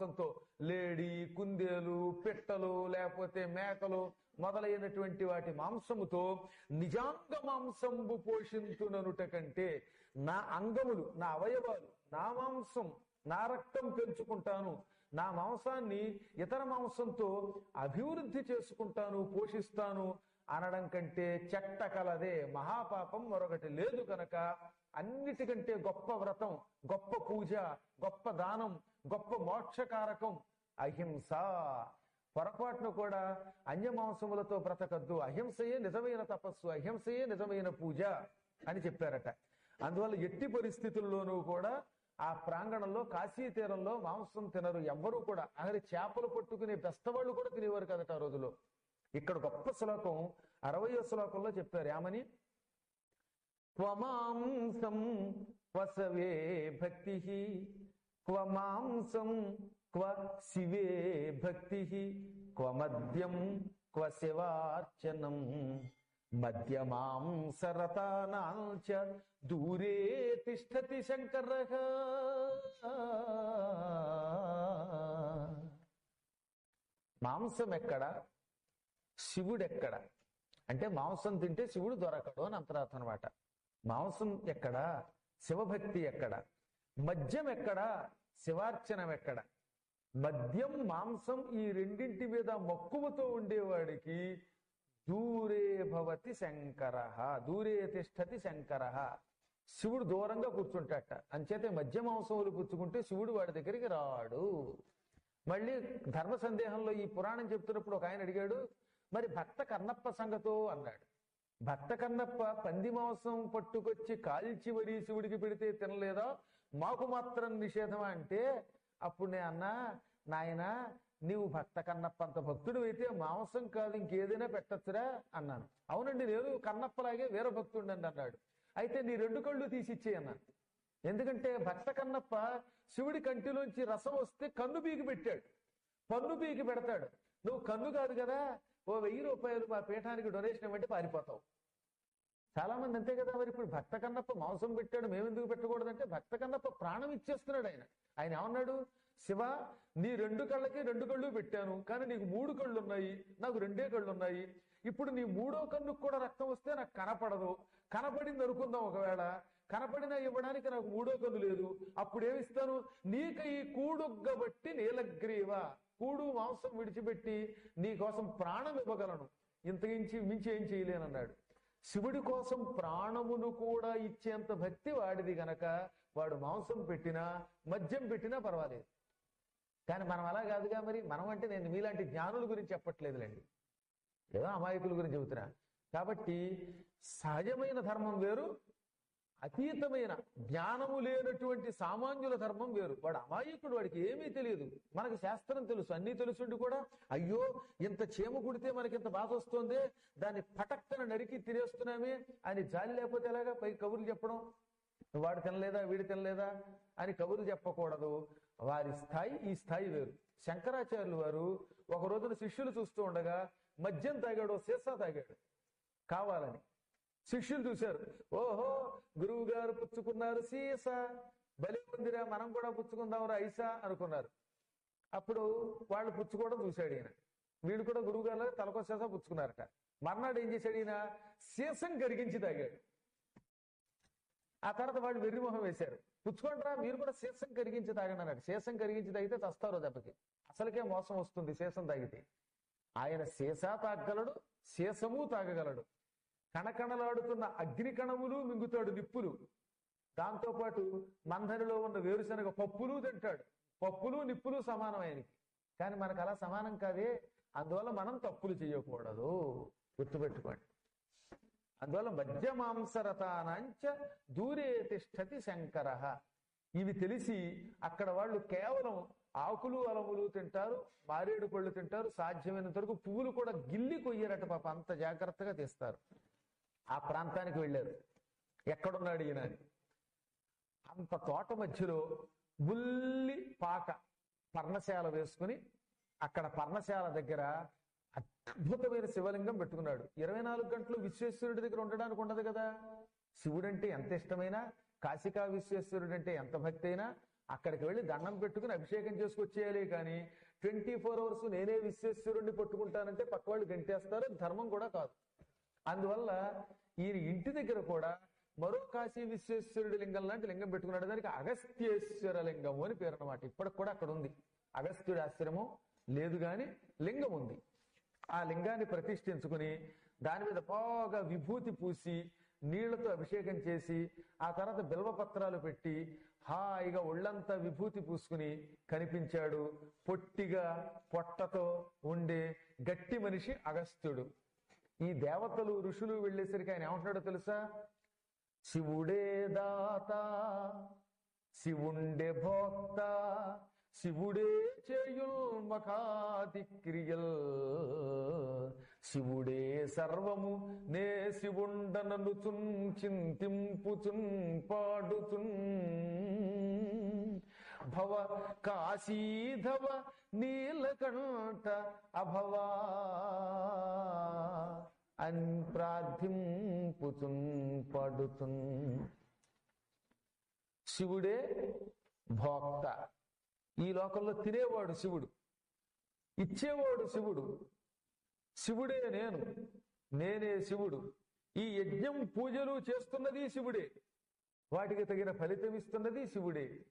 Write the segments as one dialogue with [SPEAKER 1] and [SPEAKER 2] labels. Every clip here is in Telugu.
[SPEAKER 1] మాంసంతో లేడి కుందేలు పిట్టలు లేకపోతే మేకలు మొదలైనటువంటి వాటి మాంసముతో నిజాంగ మాంసంబు పోషించుననుట కంటే నా అంగములు నా అవయవాలు నా మాంసం నా రక్తం పెంచుకుంటాను. నా మాంసాన్ని ఇతర మాంసంతో అభివృద్ధి చేసుకుంటాను పోషిస్తాను అనడం కంటే చెట్ట కలదే మహాపాపం మరొకటి లేదు కనుక అన్నిటికంటే గొప్ప వ్రతం గొప్ప పూజ గొప్ప దానం గొప్ప మోక్షకారకం. అహింస. పొరపాటును కూడా అన్యమాంసములతో బ్రతకద్దు. అహింసయే నిజమైన తపస్సు. అహింసయే నిజమైన పూజ అని చెప్పారట. అందువల్ల ఎట్టి పరిస్థితుల్లోనూ కూడా ఆ ప్రాంగణంలో కాశీ తీరంలో మాంసం తినరు. ఎవ్వరూ కూడా. అసలు చేపలు పట్టుకునే బెస్తవాళ్ళు కూడా తినేవారు కదట ఆ రోజులో ఇక్కడ గొప్ప శ్లోకం అరవయో శ్లోకంలో చెప్పారు. ఏమని? త్వమాంసం వసవే భక్తి క్వ మాంసం క్వ శివే భక్తి క్వ మద్యం క్వ శివార్చనం. మద్యమాంసరతానాంచ దూరే తిష్టతి శంకర. మాంసం ఎక్కడ శివుడెక్కడ? అంటే మాంసం తింటే శివుడు దొరకడు అని అంతరార్థం అనమాట మాంసం ఎక్కడ? శివభక్తి ఎక్కడ? మద్యం ఎక్కడ? శివార్చనం ఎక్కడ? మద్యం మాంసం ఈ రెండింటి మీద మక్కువతో ఉండేవాడికి దూరే భవతి శంకర దూరే తిష్టతి శంకర. శివుడు దూరంగా కూర్చుంటాట అంచేతే మధ్య మాంసములు పుచ్చుకుంటే శివుడు వాడి దగ్గరికి రాడు. మళ్ళీ ధర్మ సందేహంలో ఈ పురాణం చెప్తున్నప్పుడు ఒక ఆయన అడిగాడు మరి భక్త కన్నప్ప సంగతో? అన్నాడు. భక్త కన్నప్ప పంది మాంసం పట్టుకొచ్చి కాల్చి వరి శివుడికి పెడితే తినలేదా? మాకు మాత్రం నిషేధమా అంటే అప్పుడు నే అన్నా నాయన నీవు భక్త కన్నప్ప అంత భక్తుడు అయితే మాంసం కాదు ఇంకేదైనా పెట్టచ్చురా అన్నాను. అవునండి నేను కన్నప్పలాగే వేరే భక్తుడు అన్నాడు. అయితే నీ రెండు కళ్ళు తీసి ఇచ్చేయి అన్నాను. ఎందుకంటే భక్త కన్నప్ప శివుడి కంటిలోంచి రసం వస్తే కన్ను పీకి పెట్టాడు. పన్ను పీకి పెడతాడు. నువ్వు కన్ను కాదు కదా ఓ వెయ్యి రూపాయలు మా పీఠానికి డొనేషన్ ఇవ్వంటే పారిపోతావు. చాలా మంది అంతే కదా మరి ఇప్పుడు భక్త కన్నప్ప మాంసం పెట్టాడు మేమెందుకు పెట్టకూడదంటే భక్త కన్నప్ప ప్రాణం ఇచ్చేస్తున్నాడు ఆయన. ఆయన ఏమన్నాడు? శివ నీ రెండు కళ్ళకి రెండు కళ్ళు పెట్టాను కానీ నీకు మూడు కళ్ళు ఉన్నాయి నాకు రెండే కళ్ళు ఉన్నాయి ఇప్పుడు నీ మూడో కన్నుకు కూడా రక్తం వస్తే నాకు కనపడదు. కనపడింది అనుకుందాం ఒకవేళ. కనపడినా ఇవ్వడానికి నాకు మూడో కన్ను లేదు. అప్పుడు ఏమిస్తాను నీక ఈ కూడుగ్గబట్టి నీలగ్రీవ. కూడు మాంసం విడిచిపెట్టి నీ కోసం ప్రాణం ఇవ్వగలను. ఇంతకించి మించి ఏం చేయలేనన్నాడు. శివుడి కోసం ప్రాణమును కూడా ఇచ్చేంత భక్తి వాడిది గనక వాడు మాంసం పెట్టినా మద్యం పెట్టినా పర్వాలేదు. కానీ మనం అలా కాదుగా మరి? మనం అంటే నేను మీలాంటి జ్ఞానుల గురించి చెప్పట్లేదులేండి. ఏదో అమాయకుల గురించి చెబుతున్నా. కాబట్టి సహజమైన ధర్మం వేరు అతీతమైన జ్ఞానము లేనటువంటి సామాన్యుల ధర్మం వేరు. వాడు అమాయకుడు వాడికి ఏమీ తెలియదు. మనకు శాస్త్రం తెలుసు అన్నీ తెలుసుండి కూడా. అయ్యో ఇంత చేమ కుడితే మనకి ఇంత బాధ వస్తుంది. దాన్ని పటక్కన నరికి తినేస్తున్నామే. అని జాలి లేకపోతే ఎలాగా? పై కబుర్లు చెప్పడం. వాడు తినలేదా? వీడు తినలేదా? అని కబుర్లు చెప్పకూడదు. వారి స్థాయి ఈ స్థాయి వేరు. శంకరాచార్యులు వారు ఒక రోజున శిష్యులు చూస్తూ ఉండగా మద్యం తాగాడు సీసా తాగాడు. కావాలని. శిష్యులు చూశారు. ఓహో గురువు గారు పుచ్చుకున్నారు సీసా. బలి ఉందిరా మనం కూడా పుచ్చుకుందాం ఐసా అనుకున్నారు. అప్పుడు వాళ్ళు పుచ్చుకోవడం చూశాడు ఈయన. వీడు కూడా గురువు గారు తలకో సీసా పుచ్చుకున్నారట. మర్నాడు ఏం చేశాడు ఈయన? సీసం కరిగించి తాగాడు. ఆ తర్వాత వాళ్ళు వెర్రిమొహం వేశారు. పుచ్చుకోండిరా మీరు కూడా శీర్షం కరిగించి తాగండి అన్నాడు సీసం కరిగించి తాగితే చస్తారు దెబ్బకి. అసలుకే మోసం వస్తుంది సీసం తాగితే. ఆయన సీసా తాగగలడు శీసము తాగగలడు. కణకణలాడుతున్న అగ్ని కణములు మింగుతాడు నిప్పులు. దాంతో పాటు మందరిలో ఉన్న వేరుశనగ పప్పులు తింటాడు. పప్పులు నిప్పులు సమానం ఆయనకి కానీ మనకు అలా సమానం కాదే. అందువల్ల మనం తప్పులు చేయకూడదు. గుర్తుపెట్టుకోండి. అందువల్ల మధ్యమాంసరతానంచ దూరే తిష్టతి శంకర. ఇవి తెలిసి అక్కడ వాళ్ళు కేవలం ఆకులు అలములు తింటారు మారేడు పళ్ళు తింటారు సాధ్యమైనంత వరకు పువ్వులు కూడా గిల్లి కొయ్యరట పాప. అంత జాగ్రత్తగా తీస్తారు. ఆ ప్రాంతానికి వెళ్ళారు. ఎక్కడున్నాడు ఈయన అని. అంత తోట మధ్యలో బుల్లి పాక పర్ణశాల వేసుకుని అక్కడ పర్ణశాల దగ్గర అద్భుతమైన శివలింగం పెట్టుకున్నాడు. ఇరవై నాలుగు గంటలు విశ్వేశ్వరుడి దగ్గర ఉండడానికి ఉండదు కదా. శివుడంటే ఎంత ఇష్టమైనా కాశికా విశ్వేశ్వరుడు అంటే ఎంత భక్తి అయినా
[SPEAKER 2] అక్కడికి వెళ్ళి దండం పెట్టుకుని అభిషేకం చేసుకొచ్చేయాలి కానీ ట్వంటీ ఫోర్ అవర్స్ నేనే విశ్వేశ్వరుణ్ణి పట్టుకుంటానంటే పక్క వాళ్ళు గంటేస్తారు ధర్మం కూడా కాదు. అందువల్ల ఈయన ఇంటి దగ్గర కూడా మరో కాశీ విశ్వేశ్వరుడి లింగం లాంటి లింగం పెట్టుకున్నాడు. దానికి అగస్త్యేశ్వర లింగం అని పేరు అనమాట ఇప్పటికి కూడా అక్కడ ఉంది. అగస్త్యుడి ఆశ్రమం లేదు గాని లింగం ఉంది. ఆ లింగాన్ని ప్రతిష్ఠించుకుని దాని మీద బాగా విభూతి పూసి నీళ్ళతో అభిషేకం చేసి ఆ తర్వాత బిల్వపత్రాలు పెట్టి హాయిగా ఒళ్ళంతా విభూతి పూసుకుని కనిపించాడు. పొట్టిగా పొట్టతో ఉండే గట్టి మనిషి అగస్త్యుడు. ఈ దేవతలు ఋషులు వెళ్ళేసరికి ఆయన ఏమంటున్నాడో తెలుసా? శివుడే దాత శివుండే భోక్త శివుడే చేయుల్మకాది క్రియల్. శివుడే సర్వము నే శివుండననుచున్ చింతింపుచున్ పాడుచున్. భవ కాశీధవ నీలకంఠ అభవా. అని ప్రార్థింపుచున్ పడుతున్ శివుడే భోక్త. ఈ లోకంలో తినేవాడు శివుడు. ఇచ్చేవాడు శివుడు. శివుడే నేను. నేనే శివుడు. ఈ యజ్ఞం పూజలు చేస్తున్నది శివుడే. వాటికి తగిన ఫలితం ఇస్తున్నది శివుడే.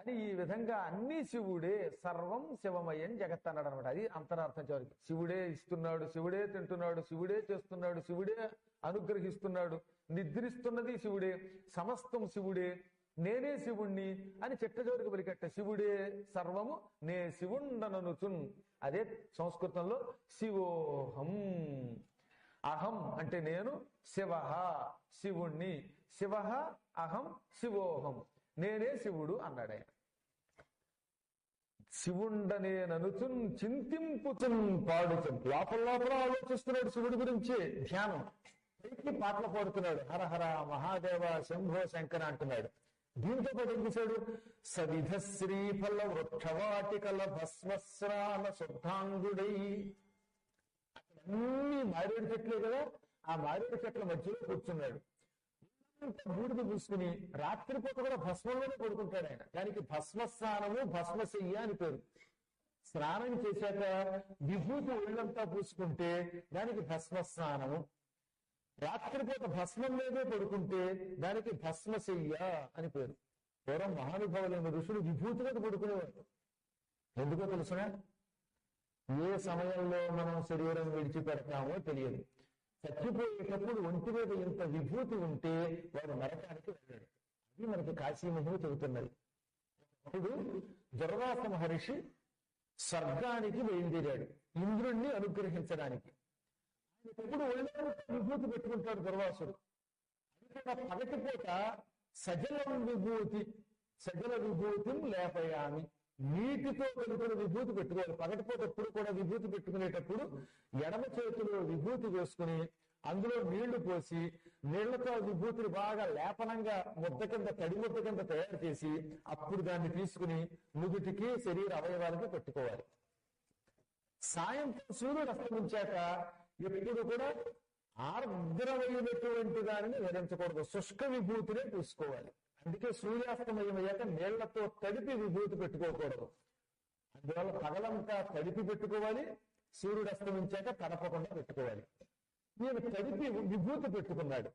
[SPEAKER 2] అని ఈ విధంగా అన్ని శివుడే సర్వం శివమయం జగత్ అన్నాడు అనమాట అది అంతరార్థం చివరికి. శివుడే ఇస్తున్నాడు శివుడే తింటున్నాడు శివుడే చేస్తున్నాడు శివుడే అనుగ్రహిస్తున్నాడు నిద్రిస్తున్నది శివుడే సమస్తం శివుడే నేనే శివుణ్ణి అని చెట్ట చివరికి పలికట్ట శివుడే సర్వము నే శివుండననుచున్. అదే సంస్కృతంలో శివోహం. అహం అంటే నేను శివ శివుణ్ణి. శివ అహం శివోహం. నేనే శివుడు అన్నాడు ఆయన. శివుండనే ననుచున్ చింతింపుతున్ పాడుతున్ లోపల లోపల ఆలోచిస్తున్నాడు శివుడి గురించి ధ్యానం. పైకి పాటలు పాడుతున్నాడు. హర హర మహాదేవ శంభో శంకర అంటున్నాడు. దీంతో పాటు ఏం చేశాడు? సవిధ శ్రీఫల వృక్షవాటికల భస్మస్రాల శుద్ధాంగుడై. అన్ని మారేడు చెట్లే కదా. ఆ మారేడు చెట్ల మధ్యలో కూర్చున్నాడు. బూడిద పూసుకుని రాత్రిపూట కూడా భస్మంలోనే పడుకుంటాడు ఆయన. దానికి భస్మ స్నానము భస్మశయ్య అని పేరు. స్నానం చేశాక విభూతి ఒళ్ళంతా పూసుకుంటే దానికి భస్మ స్నానము రాత్రిపూట భస్మం మీదే పడుకుంటే దానికి భస్మశయ్య అని పేరు. పూర్వం మహానుభావులైన ఋషులు విభూతి మీద పడుకునేవారు. ఎందుకో తెలుసునా ఏ సమయంలో మనం శరీరం విడిచిపెడతామో తెలియదు. చచ్చిపోయేటప్పుడు ఒంటి మీద ఇంత విభూతి ఉంటే వాడు నరకానికి వెళ్ళాడు. అది మనకి కాశీమహులు చెబుతున్నది. అప్పుడు దుర్వాస మహర్షి స్వర్గానికి బయలుదేరాడు ఇంద్రుణ్ణి అనుగ్రహించడానికి. ఆయన ఎప్పుడు ఒళ్ళో విభూతి పెట్టుకుంటాడు దుర్వాసుడు. అది కూడా పగటిపూట విభూతి సజల విభూతిని లేపయామి. నీటితో కలిపిన విభూతి పెట్టుకోవాలి. పగటిపూట ఎప్పుడు కూడా విభూతి పెట్టుకునేటప్పుడు ఎడమ చేతిలో విభూతి వేసుకుని అందులో నీళ్ళు పోసి నీళ్ళతో విభూతిని బాగా లేపనంగా ముద్ద కింద తడి ముద్ద కింద తయారు చేసి అప్పుడు దాన్ని తీసుకుని నుదుటికి శరీర అవయవాలకి పెట్టుకోవాలి. సాయంత్రం సూర్యుడు అస్తమించాక ఎప్పుడు కూడా ఆర్ద్రమైనటువంటి దానిని ధరించకూడదు శుష్క విభూతినే తీసుకోవాలి. అందుకే సూర్యాస్తమయం అయ్యాక నీళ్ళతో తడిపి విభూతి పెట్టుకోకూడదు. అందువల్ల పగలంతా తడిపి పెట్టుకోవాలి సూర్యుడు అస్తమించాక తడపకుండా పెట్టుకోవాలి. నేను తడిపి విభూతి పెట్టుకున్నాడు.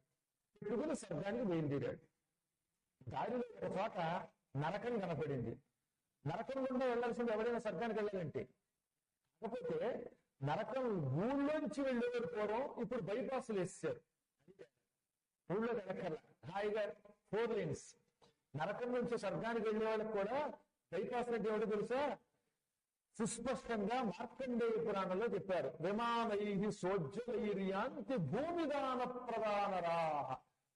[SPEAKER 2] పెట్టుకుని స్వర్గానికి బయలుదేరాడు దారిలో ఒక చోట నరకం కనపడింది. నరకం గుండా వెళ్ళాల్సింది ఎవరైనా స్వర్గానికి వెళ్ళాలంటే. కాకపోతే నరకం ఊళ్ళోంచి వెళ్ళేవారు పూర్వం ఇప్పుడు బైపాస్లు వేసేసారు ఊళ్ళో వెళ్ళక్కర్లా. హాయిగా ఫోర్ లేన్స్ నరకం నుంచి స్వర్గానికి వెళ్ళే వాళ్ళకి కూడా బైపాస్ రెడ్డి ఎవడో తెలుసా? సుస్పష్టంగా మార్కండేయ పురాణంలో చెప్పారు. విమానై సోజ్వలైర్యాంతి భూమిదాన ప్రధానరాహ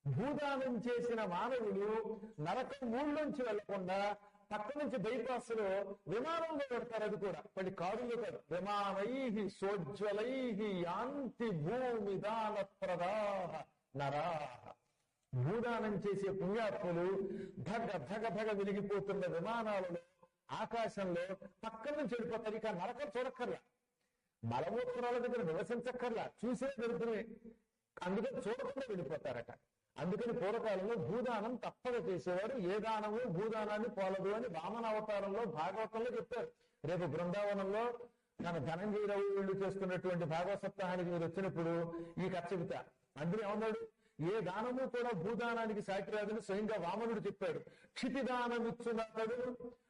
[SPEAKER 2] భూదానం చేసిన మానవులు నరకం ఊళ్ళోంచి వెళ్ళకుండా పక్క నుంచి బైపాస్లో విమానంలో పెడతారు అది కూడా. వాటి కారులో కాదు విమానై సోజ్వలై యాంతి భూమిదాన ప్రదాహ నరాహ భూదానం చేసే పుణ్యాత్ములు భగ భగ భగ వెలిగిపోతున్న విమానాలలో ఆకాశంలో పక్కన నుంచి వెళ్ళిపోతారు ఇక నరకం చూడక్కర్లా. మలమూత్రాల దగ్గర నివసించక్కర్లా. చూసే దొరుకునే అందుకని చూడకుండా వెళ్ళిపోతారట. అందుకని పూర్వకాలంలో భూదానం తప్పక చేసేవారు ఏ దానము భూదానాన్ని పోలదు అని వామన అవతారంలో భాగవతంలో చెప్పారు. రేపు బృందావనంలో మన ధనంజయరావు వీళ్ళు చేస్తున్నటువంటి భాగవత సప్తాహానికి మీరు వచ్చినప్పుడు ఈ కథ చెబుతా. అందులో ఏమన్నాడు? ఏ దానము కూడా భూదానానికి సాటి రాదని స్వయంగా వామనుడు చెప్పాడు. క్షితిదానమిచ్చునతడు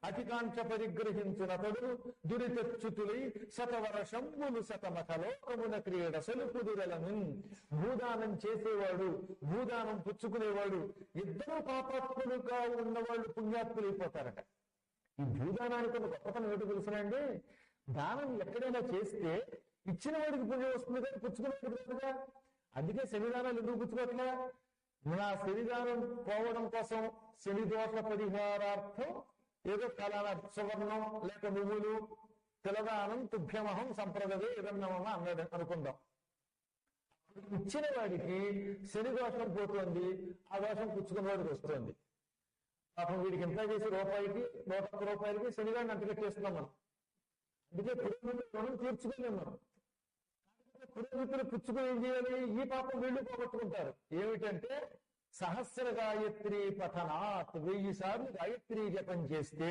[SPEAKER 2] అతికాంక్ష పరిగ్రహించునతడు దురితచ్యుతులై శతవర్షంబులు శతమఖలోకమున క్రీడ సలుపుదురలను భూదానం చేసేవాడు భూదానం పుచ్చుకునేవాడు ఇద్దరు పాపాత్ములుగా ఉన్నవాళ్ళు పుణ్యాత్ములైపోతారట. ఈ భూదానానికి ఒక గొప్పతనం ఏంటో తెలుసునండి దానం ఎక్కడైనా చేస్తే ఇచ్చిన వాడికి పుణ్యం వస్తుంది కానీ పుచ్చుకునేవాడికి అందుకే శనిదానాలు ఎందుకు పుచ్చుకోవట్లే నా శనిదానం పోవడం కోసం శని దోష పరిహారార్థం ఏదో ఫలానా సువర్ణం లేక నువ్వులు తిలదానం తుభ్యమహం సంప్రదవే ఏదన్నమా అన్నాడు అనుకుందాం. ఇచ్చిన వాడికి శని దోషం పోతుంది ఆ దోషం పుచ్చుకున్న వాడికి వస్తుంది. పాపం వీడికి ఎంత చేసి రూపాయికి నూట రూపాయలకి శనివాడిని అంత కట్టేస్తున్నాం మనం. అందుకే రుణం తీర్చుకోలేము మనం. పురోహితులు పుచ్చుకుని ఏం చేయాలి ఈ పాపం వీళ్ళు పోగొట్టుకుంటారు. ఏమిటంటే సహస్ర గాయత్రి పఠనాత్ వెయ్యి సార్లు గాయత్రి జపం చేస్తే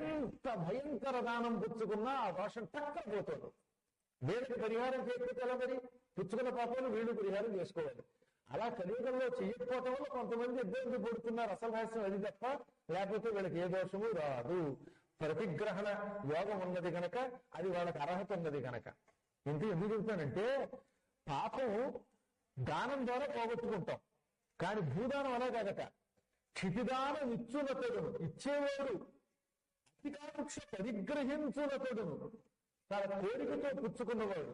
[SPEAKER 2] ఎంత భయంకర దానం పుచ్చుకున్నా ఆ దోషం టక్కన పోతుంది వీళ్ళకి పరిహారం చేయకపోతే ఎలా మరి? పుచ్చుకున్న పాపాలు వీళ్ళు పరిహారం చేసుకోవాలి. అలా కలియుగంలో చేయకపోవటం వల్ల కొంతమంది ఇబ్బంది పడుతున్నారు అసలు రహస్యం అది తప్ప లేకపోతే వీళ్ళకి ఏ దోషము రాదు. ప్రతిగ్రహణ యోగం ఉన్నది గనక అది వాళ్ళకి అర్హత ఉన్నది గనక. ఇంత ఎందుకు చెప్తానంటే పాపం దానం ద్వారా పోగొట్టుకుంటాం. కానీ భూదానం అలా కాదట. క్షితిదానం ఇచ్చునతడును ఇచ్చేవాడు అతికాంక్ష పరిగ్రహించునతడును తన కోరికతో పుచ్చుకున్నవాడు.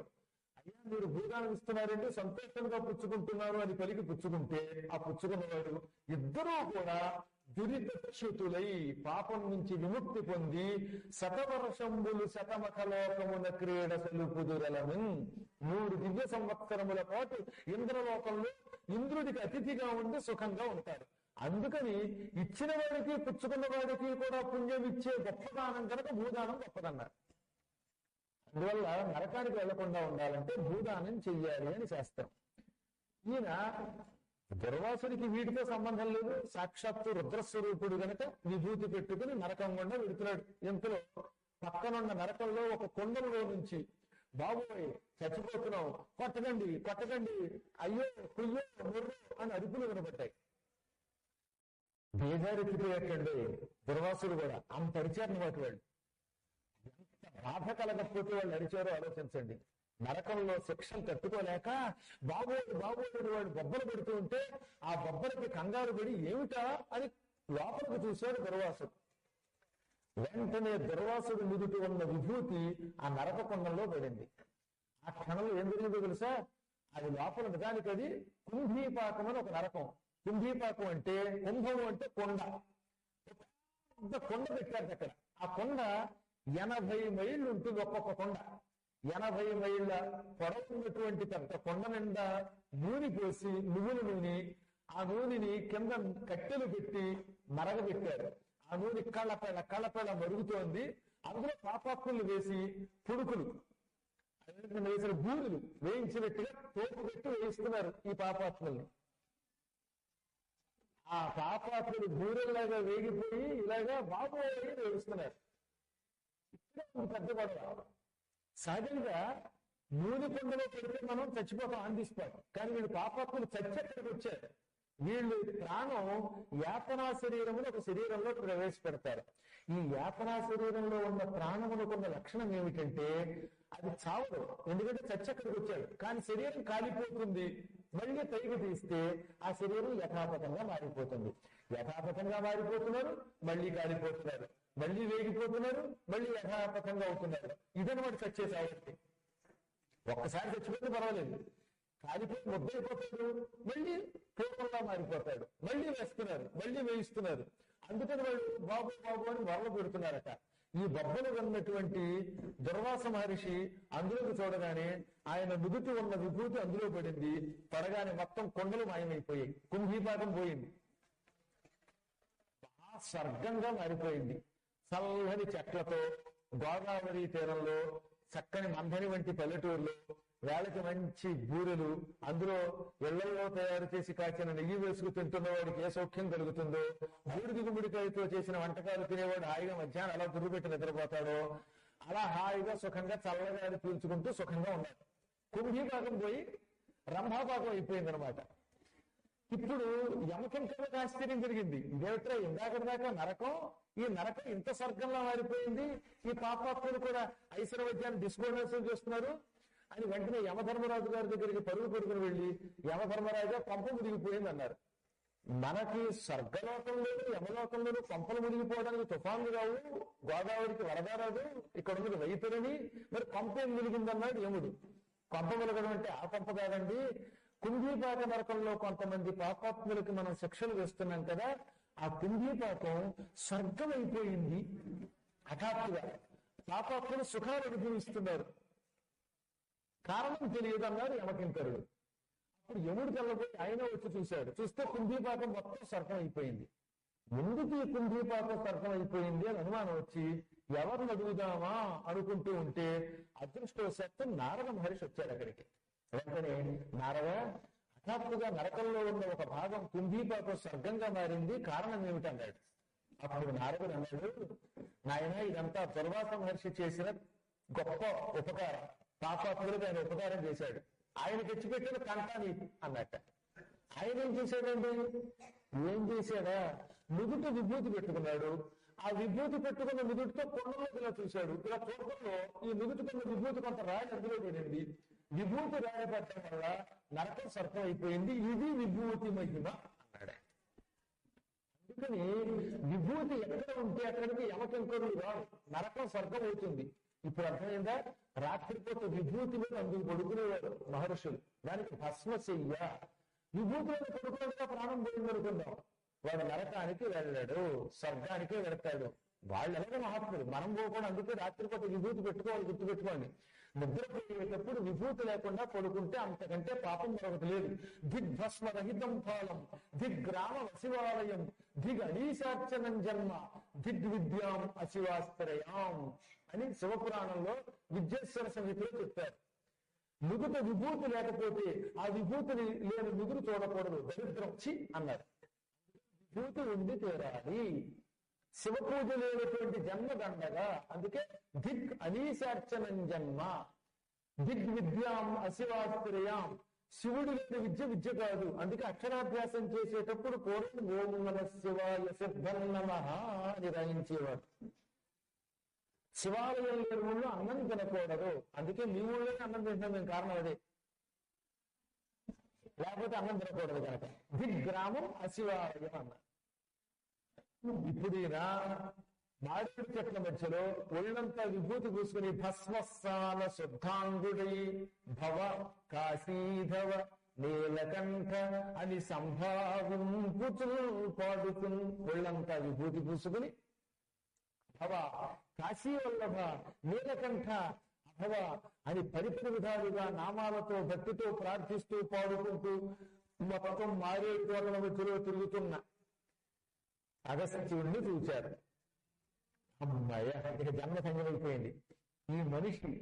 [SPEAKER 2] అయ్యా మీరు భూదానం ఇస్తున్నారంటే సంతోషంగా పుచ్చుకుంటున్నారు అని పలికి పుచ్చుకుంటే ఆ పుచ్చుకున్నవాడు ఇద్దరూ కూడా దురితచ్యుతులై పాపం నుంచి విముక్తి పొంది శతవర్షంబులు శతమఖలోకమున క్రీడ సలుపుదురలను. మూడు దివ్య సంవత్సరముల పాటు ఇంద్రలోకంలో ఇంద్రుడికి అతిథిగా ఉండి సుఖంగా ఉంటారు. అందుకని ఇచ్చిన వాడికి పుచ్చుకున్న వాడికి కూడా పుణ్యం ఇచ్చే గొప్పదానం కనుక భూదానం గొప్పదన్నారు. అందువల్ల నరకానికి వెళ్ళకుండా ఉండాలంటే భూదానం చెయ్యాలి అని శాస్త్రం. ఈయన దుర్వాసుడికి వీటితో సంబంధం లేదు. సాక్షాత్తు రుద్రస్వరూపుడు గనక విభూతి పెట్టుకుని నరకం గుండా వెడుతున్నాడు. ఎంతలో పక్కనున్న నరకంలో ఒక కొండలో నుంచి బాబోయ్ చచ్చిపోతున్నాం కొట్టకండి కొట్టకండి. అయ్యో కుయ్యో ముర్రు అని అరుపులు వినబడ్డాయి. బేజారెత్తిపోయేటండి దుర్వాసుడు కూడా అంత అరిచారు వాటి వాళ్ళు. ఎంత బాధ కలగకపోతే వాళ్ళు అరిచారో ఆలోచించండి. నరకంలో శిక్షలు తట్టుకోలేక బాబోడు బాబోడు వాడు బొబ్బలు పెడుతూ ఉంటే ఆ బొబ్బలకి కంగారు పడి ఏమిటా అని లోపలికి చూశాడు దుర్వాసుడు. వెంటనే దుర్వాసుడు నుదుటి ఉన్న విభూతి ఆ నరక కొండంలో పడింది. ఆ క్షణంలో ఏం జరిగిందో తెలుసా? అది లోపల నిజానికి అది కుంభీపాకం అని ఒక నరకం. కుంభీపాకం అంటే కుంభం అంటే కొండ. పెద్ద కొండ పెట్టారు అక్కడ. ఆ కొండ ఎనభై మైళ్ళు ఉంటుంది ఒక్కొక్క కొండ. ఎనభై మైళ్ళ పొడవున్నటువంటి పెద్ద కొండ నిండా నూనె పోసి నువ్వుల నూనె ఆ నూనెని కింద కట్టెలు పెట్టి మరగబెట్టారు. ఆ నూనె కళ్ళపేళ కళ్ళపేళ మరుగుతోంది. అందులో పాపాత్ములు వేసి పుడుకులు వేసిన బూరులు వేయించినట్టుగా తోపు పెట్టి వేయిస్తున్నారు ఈ పాపాత్ముల్ని. ఆ పాపాత్ములు బూరెల్లాగా వేగిపోయి ఇలాగా బాబోయ్ వేయిస్తున్నారు. వేస్తున్నారు పెద్ద గొడవ. సహజంగా నూనె కొండలో పెడితే మనం చచ్చిపోతాం అందిస్తాం. కానీ వీళ్ళు పాపాత్ములు చచ్చి వచ్చారు. వీళ్ళు ప్రాణం యాతనా శరీరమును ఒక శరీరంలో ప్రవేశపెడతారు. ఈ యాతనా శరీరంలో ఉన్న ప్రాణమునకున్న లక్షణం ఏమిటంటే అది చావదు. ఎందుకంటే చచ్చక్కడికి వచ్చాడు కానీ శరీరం కాలిపోతుంది. మళ్ళీ పైకి తీస్తే ఆ శరీరం యథాపథంగా మారిపోతుంది. యథాపథంగా మారిపోతున్నారు మళ్ళీ కాలిపోతున్నారు. మళ్ళీ వేగిపోతున్నారు మళ్ళీ యథాపథంగా అవుతున్నారు. ఇదనమాట చచ్చే సాగుతుంది ఒక్కసారి చచ్చిపోతే పర్వాలేదు. కాలిపోయి ముద్దైపోతాడు మళ్ళీ కోపంగా మారిపోతాడు మళ్ళీ వేస్తున్నారు మళ్ళీ వేయిస్తున్నారు. అందుకని వాళ్ళు బాబు బాబు అని వరలు పెడుతున్నారట ఈ బొబ్బలు ఉన్నటువంటి దుర్వాస మహర్షి అందులోకి చూడగానే ఆయన నుదుటి ఉన్న విభూతి అందులో పడింది. పడగానే మొత్తం కొండలు మాయమైపోయాయి. కుంభీపాదం పోయింది. స్వర్గంగా మారిపోయింది. చల్లని చెట్లతో గోదావరి తీరంలో చక్కని మందని వంటి పల్లెటూరులో వేళకి మంచి బూరెలు అందులో ఇళ్ళలో తయారు చేసి కాచిన నెయ్యి వేసుకు తింటున్న వాడికి ఏ సౌఖ్యం కలుగుతుందో బూడిది గుమ్మడికాయతో చేసిన వంటకాలు తినేవాడు హాయిగా మధ్యాహ్నం అలా గుర్రు పెట్టి నిద్రపోతాడో అలా హాయిగా సుఖంగా చల్లగా పీల్చుకుంటూ సుఖంగా ఉన్నాడు కుంభీభాగం పోయి రంభాభాగం అయిపోయింది అనమాట ఇప్పుడు యమకింకలకు ఆశ్చర్యం జరిగింది. ఇదేమిట్రా ఇందాక దాకా నరకం ఈ నరకం ఇంత స్వర్గంలో మారిపోయింది. ఈ పాపాత్ములు కూడా ఐశ్వర్యవద్యాన్ని డిస్పోజల్ చేస్తున్నారు. అని వెంటనే యమధర్మరాజు గారి దగ్గరికి పరుగు పరుగుని వెళ్ళి యమధర్మరాజు పంప మునిగిపోయింది అన్నారు. మనకి స్వర్గలోకంలోను యమలోకంలోను పంపలు మునిగిపోవడానికి తుఫాన్లు రావు గోదావరికి వరద రాదు ఇక్కడ ఉన్నది రైతులని మరి పంప ఏం మునిగిందన్నాడు యముడు. పంప మునగడం అంటే ఆ పంప కాదండి కుంభీపాక నరకంలో కొంతమంది పాపాత్ములకి మనం శిక్షలు వేస్తున్నాం కదా ఆ కుంభీపాకం స్వర్గం అయిపోయింది. హఠాత్తుగా పాపాత్ములు సుఖాలు అనుభవిస్తున్నారు. కారణం తెలియదు అన్నారు యమకింకరుడు. అప్పుడు యముడు తెల్లపోయి ఆయన వచ్చి చూశాడు. చూస్తే కుంభీపాకం మొత్తం స్వర్గం అయిపోయింది. ఎందుకు ఈ కుంభీపాకం స్వర్గం అయిపోయింది అని అనుమానం వచ్చి ఎవరిని అడుగుదామా అనుకుంటూ ఉంటే అదృష్టవశాత్తు నారద మహర్షి వచ్చాడు అక్కడికి. వెంటనే నారద హఠాత్తుగా నరకంలో ఉన్న ఒక భాగం కుంభీపాకు స్వర్గంగా మారింది కారణం ఏమిటన్నాడు? అప్పుడు నారదుడు అన్నాడు నాయన ఇదంతా దుర్వాస మహర్షి చేసిన గొప్ప ఉపకారం. పాపాత్ములకు ఆయన ఉపకారం చేశాడు. ఆయన తెచ్చిపెట్టిన కంటాని అన్నట్ట. ఆయన ఏం చేశాడండి? ఏం చేశాడా? నుదుటి విభూతి పెట్టుకున్నాడు. ఆ విభూతి పెట్టుకున్న నుదుటితో కొండలోకి ఇలా చూశాడు. ఇలా చూడడంలో ఈ నుదుటికున్న విభూతి కొంత రాయి అందులో పడింది. విభూతి రాయపడటం వల్ల నరకం సర్పం అయిపోయింది. ఇది విభూతి మహిమ అన్నాడు. అందుకని విభూతి ఎక్కడ ఉంటే అక్కడికి యమకింకరులు రావు నరకం స్వర్గం అవుతుంది. ఇప్పుడు అర్థమైందా? రాత్రిపూట విభూతి మీద అందుకు పడుకునేవారు మహర్షులు. దానికి భస్మ చెయ్య విభూతి మీద పడుకోవడంగా ప్రాణం పోయింది అనుకుందాం వాడు నరకానికి వెళ్ళాడు స్వర్గానికే వెళ్తాడు. వాళ్ళు ఎలాగో మహాత్ముడు మనం పోకుండా అందుకే రాత్రిపూట విభూతి పెట్టుకోవాలి గుర్తు పెట్టుకోండి నిద్రపోయేటప్పుడు విభూతి లేకుండా పడుకుంటే అంతకంటే పాపం మరొకటి లేదు. దిగ్భస్మరహితం ఫాలం దిగ్గ్రామ శివాలయం దిగ్ అడీశార్చనం జన్మ దిగ్విద్యాం అశివాశ్రయాం అని శివపురాణంలో విద్యేశ్వర సమితిలో చెప్పారు. నుదుట విభూతి లేకపోతే ఆ విభూతిని లేని నుదురు చూడకూడదు. దరిద్రం. వచ్చి అన్నారు. విభూతి ఉండి తీరాలి. శివ పూజ లేనటువంటి జన్మ దండగా అందుకే దిగ్ అనీశార్చనం జన్మ. దిగ్ విద్యాం అశివాశ్రయాం శివుడు లేని విద్య విద్య కాదు. అందుకే అక్షరాభ్యాసం చేసేటప్పుడు కోరిన ఓం నమ శివాయ సిద్ధం నమ అని రాయించేవాడు. శివాలయం లేని ఊళ్ళో అన్నం తినకూడదు. అందుకే మీ ఊళ్ళోనే అన్నం తింటాం మేము కారణం అదే. లేకపోతే అన్నం తినకూడదు కనుక. దిగ్గ్రామం అశివాలయం అన్నారు. ఇప్పుడు ఈయన చెట్ల మధ్యలో ఒళ్ళంతా విభూతి పూసుకుని భస్మస్థాన శుద్ధాంగుడై భవ కాశీధవ నీలకంఠ అని సంభావింపుచు పాడుతూ ఒళ్ళంతా విభూతి పూసుకుని భవ కాశీ వల్లభ నీలకంఠ అభవ అని పరిపరి విధాలుగా నామాలతో భక్తితో ప్రార్థిస్తూ పాడుకుంటూ మొత్తం మారే తోటల మధ్యలో తిరుగుతున్న అగస్త్యుడిని చూచారు. అమ్మాయ ఇక జన్మ సంగమైపోయింది. ఈ మనిషి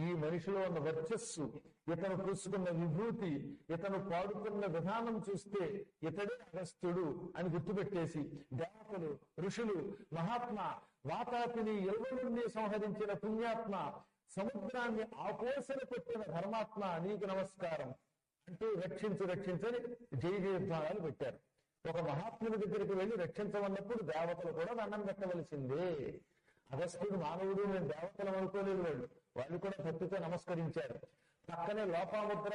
[SPEAKER 2] ఈ మనిషిలో ఉన్న వర్చస్సు ఇతను పూసుకున్న విభూతి ఇతను పాడుకున్న విధానం చూస్తే ఇతడే అగస్త్యుడు అని గుర్తుపెట్టేసి దేవతలు ఋషులు మహాత్మ వాతాపిని ఎల్వ నుండి సంహరించిన పుణ్యాత్మ సముద్రాన్ని ఆకోసన పెట్టిన ధర్మాత్మ నీకు నమస్కారం అంటూ రక్షించు రక్షించని జయ జయధ్వానాలు పెట్టారు. ఒక మహాత్ముడి దగ్గరికి వెళ్ళి రక్షించమన్నప్పుడు దేవతలు కూడా దండం పెట్టవలసిందే. అగస్త్యుడు మానవుడు నేను దేవతలు అనుకోలేదు వాళ్ళు. వాళ్ళు కూడా భక్తితో నమస్కరించారు. పక్కనే లోపాముద్ర